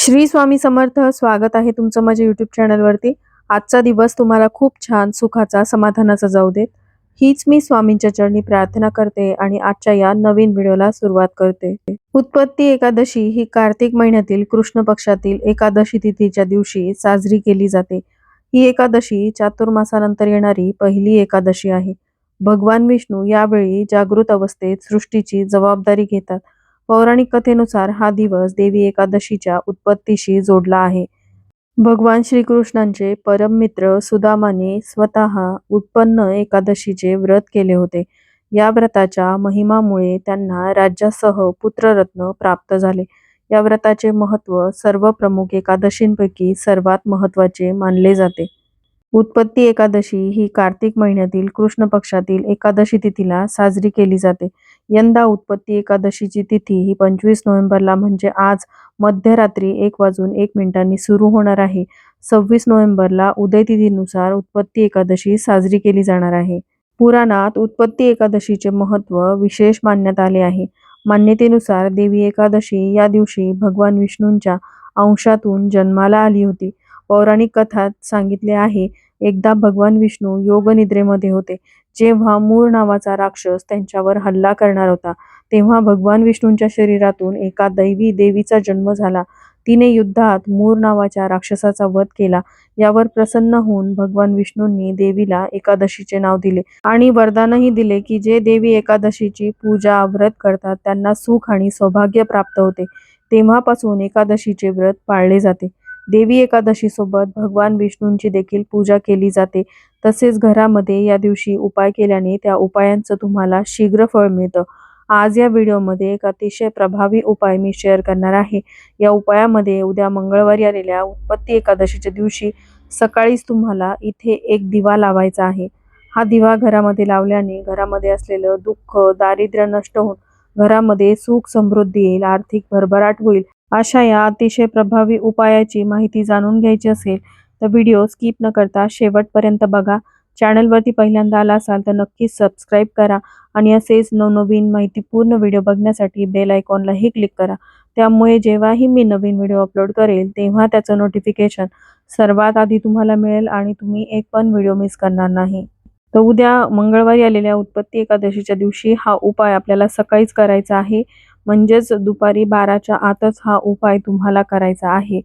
श्री स्वामी समर्थ स्वागत आहे तुमचं माझ्या युट्यूब चॅनलवरती आजचा दिवस तुम्हाला खूप छान सुखाचा समाधानाचा जाऊ देत. हीच मी स्वामींच्या चरणी प्रार्थना करते आणि आजच्या या नवीन व्हिडिओला सुरुवात करते. उत्पत्ती एकादशी ही कार्तिक महिन्यातील कृष्ण पक्षातील एकादशी तिथीच्या दिवशी साजरी केली जाते. ही एकादशी चातुर्मासानंतर येणारी पहिली एकादशी आहे. भगवान विष्णू यावेळी जागृत अवस्थेत सृष्टीची जबाबदारी घेतात. पौराणिक कथेनुसार हा दिवस देवी एकादशीच्या उत्पत्तीशी जोडला आहे. भगवान श्रीकृष्णांचे परम मित्र सुदामाने स्वतः उत्पन्न एकादशीचे व्रत केले होते. या व्रताच्या महिमामुळे त्यांना राज्यासह पुत्ररत्न प्राप्त झाले. या व्रताचे महत्त्व सर्व प्रमुख एकादशींपैकी सर्वात महत्त्वाचे मानले जाते. उत्पत्ती एकादशी ही कार्तिक महिन्यातील कृष्ण पक्षातील एकादशी तिथीला साजरी केली जाते. यंदा उत्पत्ती एकादशीची तिथी ही पंचवीस नोव्हेंबरला म्हणजे आज मध्यरात्री एक वाजून एक मिनिटांनी सुरू होणार आहे. सव्वीस नोव्हेंबरला उदय तिथीनुसार उत्पत्ती एकादशी साजरी केली जाणार आहे. पुराणात उत्पत्ती एकादशीचे महत्त्व विशेष मानण्यात आले आहे. मान्यतेनुसार देवी एकादशी या दिवशी भगवान विष्णूंच्या अंशातून जन्माला आली होती. पौराणिक कथात सांगितले आहे. एकदा भगवान विष्णू योगनिद्रेमध्ये होते. जेव्हा मूळ नावाचा राक्षस त्यांच्यावर हल्ला करणार होता तेव्हा भगवान विष्णूंच्या शरीरातून एका दैवी देवीचा जन्म झाला. तिने युद्धात मूर नावाच्या राक्षसाचा वध केला. यावर प्रसन्न होऊन भगवान विष्णूंनी देवीला एकादशीचे नाव दिले आणि वरदानही दिले की जे देवी एकादशीची पूजा व्रत करतात त्यांना सुख आणि सौभाग्य प्राप्त होते. तेव्हापासून एकादशीचे व्रत पाळले जाते. देवी एकादशीसोबत भगवान विष्णूंची देखील पूजा केली जाते. तसेच घरामध्ये या दिवशी उपाय केल्याने त्या उपायांचं तुम्हाला शीघ्र फळ मिळतं. आज या व्हिडिओमध्ये एक अतिशय प्रभावी उपाय मी शेअर करणार आहे. या उपायामध्ये उद्या मंगळवारी आलेल्या उत्पत्ती एकादशीच्या दिवशी सकाळीच तुम्हाला इथे एक दिवा लावायचा आहे. हा दिवा घरामध्ये लावल्याने घरामध्ये असलेलं दुःख दारिद्र्य नष्ट होऊन घरामध्ये सुख समृद्धी येईल आर्थिक भरभराट होईल. अशा या अतिशय प्रभावी उपायाची माहिती जाणून घ्यायची असेल तर व्हिडिओ स्किप न करता शेवटपर्यंत बघा. चॅनलवरती पहिल्यांदा आला असाल तर नक्कीच सबस्क्राईब करा आणि असेच नवनवीन माहितीपूर्ण व्हिडिओ बघण्यासाठी बेल आयकॉनलाही क्लिक करा. त्यामुळे जेव्हाही मी नवीन व्हिडिओ अपलोड करेल तेव्हा त्याचं नोटिफिकेशन सर्वात आधी तुम्हाला मिळेल आणि तुम्ही एक पण व्हिडिओ मिस करणार नाही. तर उद्या मंगळवारी आलेल्या उत्पत्ती एकादशीच्या दिवशी हा उपाय आपल्याला सकाळीच करायचा आहे. म्हणजेच दुपारी बाराच्या आतच हा उपाय तुम्हाला करायचा आहे.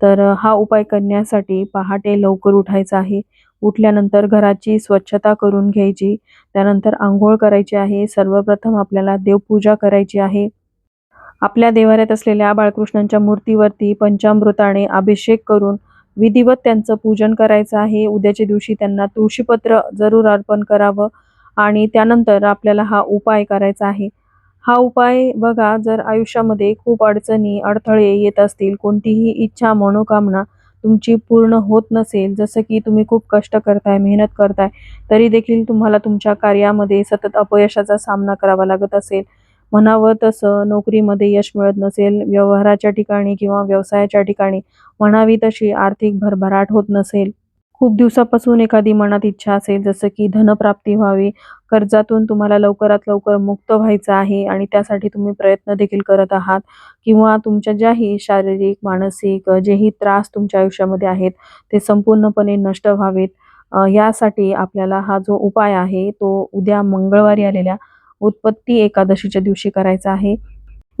तर हा उपाय करण्यासाठी पहाटे लवकर उठायचं आहे. उठल्यानंतर घराची स्वच्छता करून घ्यायची. त्यानंतर आंघोळ करायची आहे. सर्वप्रथम आपल्याला देवपूजा करायची आहे. आपल्या देवाऱ्यात असलेल्या बाळकृष्णांच्या मूर्तीवरती पंचामृताने अभिषेक करून विधिवत त्यांचं पूजन करायचं आहे. उद्याच्या दिवशी त्यांना तुळशीपत्र जरूर अर्पण करावं. आणि त्यानंतर आपल्याला हा उपाय करायचा आहे. हा उपाय बघा जर आयुष्यामध्ये खूप अडचणी अडथळे येत असतील कोणतीही इच्छा मनोकामना तुमची पूर्ण होत नसेल जसं की तुम्ही खूप कष्ट करताय मेहनत करताय तरी देखील तुम्हाला तुमच्या कार्यामध्ये सतत अपयशाचा सामना करावा लागत असेल. म्हणावं तसं नोकरीमध्ये यश मिळत नसेल व्यवहाराच्या ठिकाणी किंवा व्यवसायाच्या ठिकाणी म्हणावी तशी आर्थिक भरभराट होत नसेल. खूप दिवसापासून एखादी मनात इच्छा असेल जसं की धनप्राप्ती व्हावी कर्जातून तुम्हाला लवकरात लवकर मुक्त व्हायचं आहे आणि त्यासाठी तुम्ही प्रयत्न देखील करत आहात किंवा तुमच्या ज्याही शारीरिक मानसिक जेही त्रास तुमच्या आयुष्यामध्ये आहेत ते संपूर्णपणे नष्ट व्हावेत. यासाठी आपल्याला हा जो उपाय आहे तो उद्या मंगळवारी आलेल्या उत्पत्ती एकादशीच्या दिवशी करायचा आहे.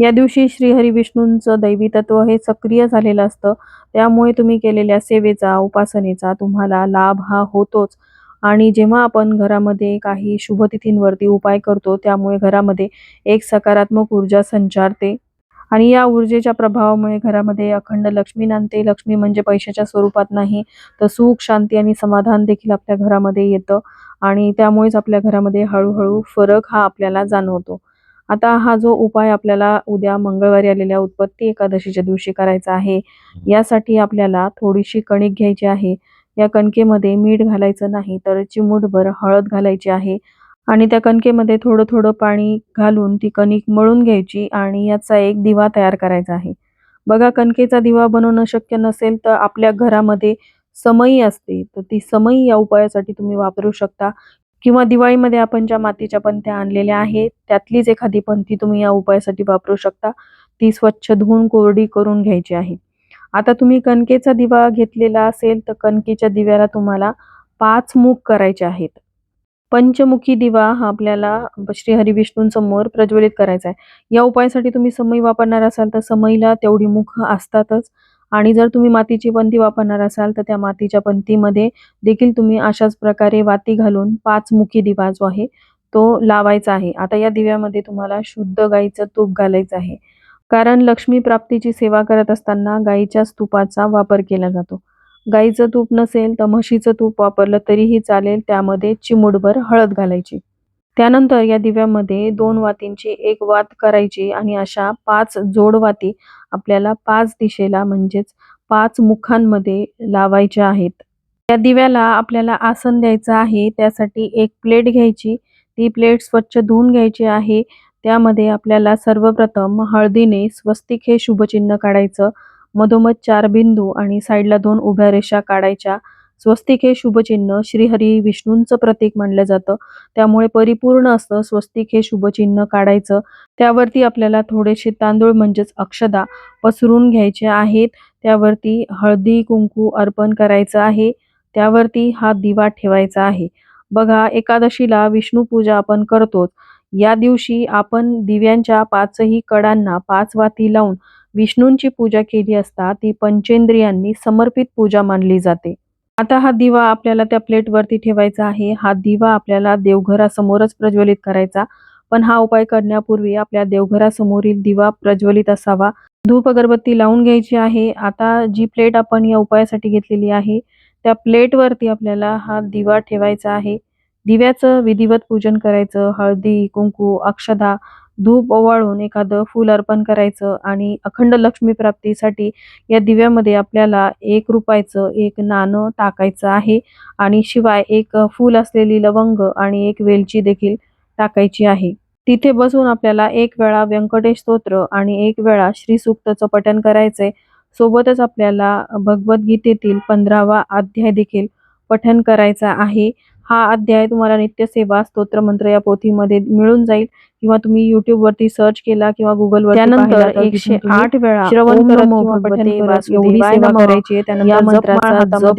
या दिवशी श्रीहरी विष्णूंचं दैवी तत्व हे सक्रिय झालेलं असतं. त्यामुळे तुम्ही केलेल्या सेवेचा उपासनेचा तुम्हाला लाभ हा होतोच. आणि जेव्हा आपण घरामध्ये काही शुभतिथींवरती उपाय करतो त्यामुळे घरामध्ये एक सकारात्मक ऊर्जा संचारते. आणि या ऊर्जेच्या प्रभावामुळे घरामध्ये अखंड लक्ष्मी नांदते. लक्ष्मी म्हणजे पैशाच्या स्वरूपात नाही तर सुख शांती आणि समाधान देखील आपल्या घरामध्ये येतं. आणि त्यामुळेच आपल्या घरामध्ये हळूहळू फरक हा आपल्याला जाणवतो. आता हा जो उपाय आपल्याला उद्या मंगळवारी आलेल्या उत्पत्ती एकादशीच्या दिवशी करायचा आहे यासाठी आपल्याला थोडीशी कणिक घ्यायची आहे. या कणकेमध्ये मीठ घालायचं नाही तर चिमूटभर हळद घालायची आहे आणि त्या कणकेमध्ये थोडं थोडं पाणी घालून ती कणिक मळून घ्यायची आणि याचा एक दिवा तयार करायचा आहे. बघा कणकेचा दिवा बनवणं शक्य नसेल तर आपल्या घरामध्ये समई असते तर ती समई या उपायासाठी तुम्ही वापरू शकता. किंवा दिवाळीमध्ये आपण ज्या मातीच्या पंथ्या आणलेल्या आहेत त्यातलीच एखादी पंथी तुम्ही या उपायासाठी वापरू शकता. ती स्वच्छ धुवून कोरडी करून घ्यायची आहे. आता तुम्ही कणकेचा दिवा घेतलेला असेल तर कणकेच्या दिव्याला तुम्हाला पाच मुख करायचे आहेत. पंचमुखी दिवा हा आपल्याला श्री हरिविष्णूंसमोर प्रज्वलित करायचा आहे. या उपायासाठी तुम्ही समई वापरणार असाल तर समईला तेवढी मुख असतातच. आणि जर तुम्ही मातीची पंती वापरणार असाल तर त्या मातीच्या पंतीमध्ये देखील तुम्ही अशाच प्रकारे वाती घालून पाच मुखी दिवा जो आहे तो लावायचा आहे. आता या दिव्यामध्ये तुम्हाला शुद्ध गाईचं तूप घालायचं आहे. कारण लक्ष्मी प्राप्तीची सेवा करत असताना गाईच्या तुपाचा वापर केला जातो. गाईचं तूप नसेल तर म्हशीचं तूप वापरलं तरीही चालेल त्यामध्ये चिमुडभर हळद घालायची. त्यानंतर या दिव्यामध्ये दोन वातींची एक वात करायची आणि अशा पाच जोड वाती आपल्याला पाच दिशेला म्हणजेच पाच मुखांमध्ये लावायच्या आहेत. या दिव्याला आपल्याला आसन द्यायचं आहे. त्यासाठी एक प्लेट घ्यायची. ती प्लेट स्वच्छ धुवून घ्यायची आहे. त्यामध्ये आपल्याला सर्वप्रथम हळदीने स्वस्तिक हे शुभचिन्ह काढायचं. मधोमध चार बिंदू आणि साईडला दोन उभ्या रेषा काढायच्या. स्वस्तिक हे शुभचिन्ह श्रीहरी विष्णूंचं प्रतीक मानलं जातं. त्यामुळे परिपूर्ण असं स्वस्तिक हे शुभचिन्ह काढायचं. त्यावरती आपल्याला थोडेसे तांदूळ म्हणजेच अक्षदा पसरून घ्यायचे आहेत. त्यावरती हळदी कुंकू अर्पण करायचं आहे. त्यावरती हा दिवा ठेवायचा आहे. बघा एकादशीला विष्णू पूजा आपण करतोच. या दिवशी आपण दिव्यांच्या पाचही कडांना पाच वाती लावून विष्णूंची पूजा केली असता ती पंचेंद्रियांनी समर्पित पूजा मानली जाते. आता हा दिवा आपल्याला त्या प्लेटवरती ठेवायचा आहे. हा दिवा आपल्याला देवघरासमोरच प्रज्वलित करायचा. पण हा उपाय करण्यापूर्वी आपल्या देवघरासमोरील दिवा प्रज्वलित असावा. धूप अगरबत्ती लावून घ्यायची आहे. आता जी प्लेट आपण या उपायासाठी घेतलेली आहे त्या प्लेटवरती आपल्याला हा दिवा ठेवायचा आहे. दिव्याचं विधिवत पूजन करायचं. हळदी कुंकू अक्षदा धूप ओवाळून एखादं फूल अर्पण करायचं आणि अखंड लक्ष्मी प्राप्तीसाठी या दिव्यामध्ये आपल्याला एक रुपयाचं एक नाणं टाकायचं आहे. आणि शिवाय एक फूल असलेली लवंग आणि एक वेलची देखील टाकायची आहे. तिथे बसून आपल्याला एक वेळा व्यंकटेश स्तोत्र आणि एक वेळा श्री सूक्तचं पठण करायचंय. सोबतच आपल्याला भगवद्गीतेतील पंधरावा अध्याय देखील पठण करायचा आहे. हा अध्याय तुम्हाला नित्यसेवा स्तोत्र मंत्र या पोथीमध्ये मिळून जाईल. किंवा तुम्ही युट्यूब वरती सर्च केला किंवा गुगल वर त्यानंतर एकशे आठ वेळा श्रवण करायची. त्यानंतर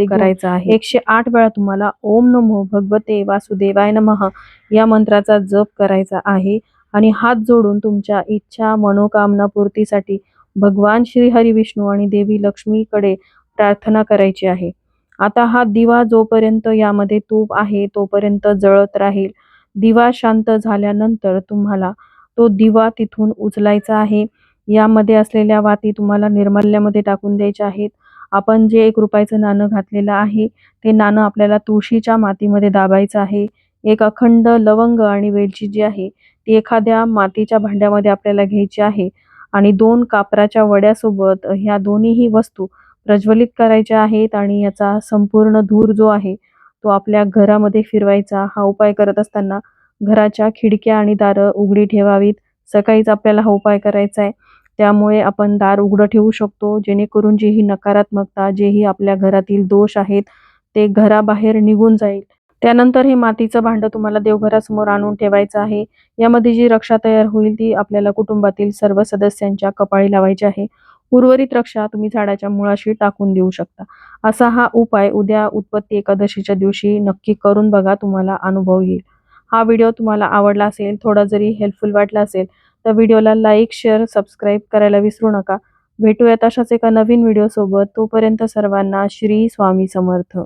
करायचा आहे. एकशे आठ वेळा तुम्हाला ओम नमो भगवते वासुदेवाय नमः या मंत्राचा जप करायचा आहे. आणि हात जोडून तुमच्या इच्छा मनोकामना पूर्तीसाठी भगवान श्री हरी विष्णू आणि देवी लक्ष्मीकडे प्रार्थना करायची आहे. आता हा दिवा जोपर्यंत यामध्ये तूप आहे तोपर्यंत जळत राहील. दिवा शांत झाल्यानंतर तुम्हाला तो दिवा तिथून उचलायचा आहे. यामध्ये असलेल्या वाती तुम्हाला निर्मल्यामध्ये टाकून द्यायच्या आहेत. आपण जे एक रुपयाचं नाणं घातलेलं आहे ते नाणं आपल्याला तुळशीच्या मातीमध्ये दाबायचं आहे. एक अखंड लवंग आणि वेलची जी आहे ती एखाद्या मातीच्या भांड्यामध्ये आपल्याला घ्यायची आहे. आणि दोन कापराच्या वड्यासोबत ह्या दोन्हीही वस्तू प्रज्वलित करायच्या आहेत आणि याचा संपूर्ण धूर जो आहे तो आपल्या घरामध्ये फिरवायचा. हा उपाय करत असताना घराच्या खिडक्या आणि दारं उघडी ठेवावीत. सकाळीच आपल्याला हा उपाय करायचा आहे. त्यामुळे आपण दार उघडं ठेवू शकतो. जेणेकरून जी ही नकारात्मकता जेही आपल्या घरातील दोष आहेत ते घराबाहेर निघून जाईल. त्यानंतर हे मातीचं भांडं तुम्हाला देवघरासमोर आणून ठेवायचं आहे. यामध्ये जी रक्षा तयार होईल ती आपल्याला कुटुंबातील सर्व सदस्यांच्या कपाळी लावायची आहे. उर्वरित रक्षा तुम्ही झाडाच्या मुळाशी टाकून देऊ शकता. असा हा उपाय उद्या उत्पत्ती एकादशीच्या दिवशी नक्की करून बघा तुम्हाला अनुभव येईल. हा व्हिडिओ तुम्हाला आवडला असेल थोडा जरी हेल्पफुल वाटला असेल तर व्हिडिओला लाईक शेअर सबस्क्राईब करायला विसरू नका. भेटूयात अशाच एका नवीन व्हिडिओसोबत. तोपर्यंत सर्वांना श्री स्वामी समर्थ.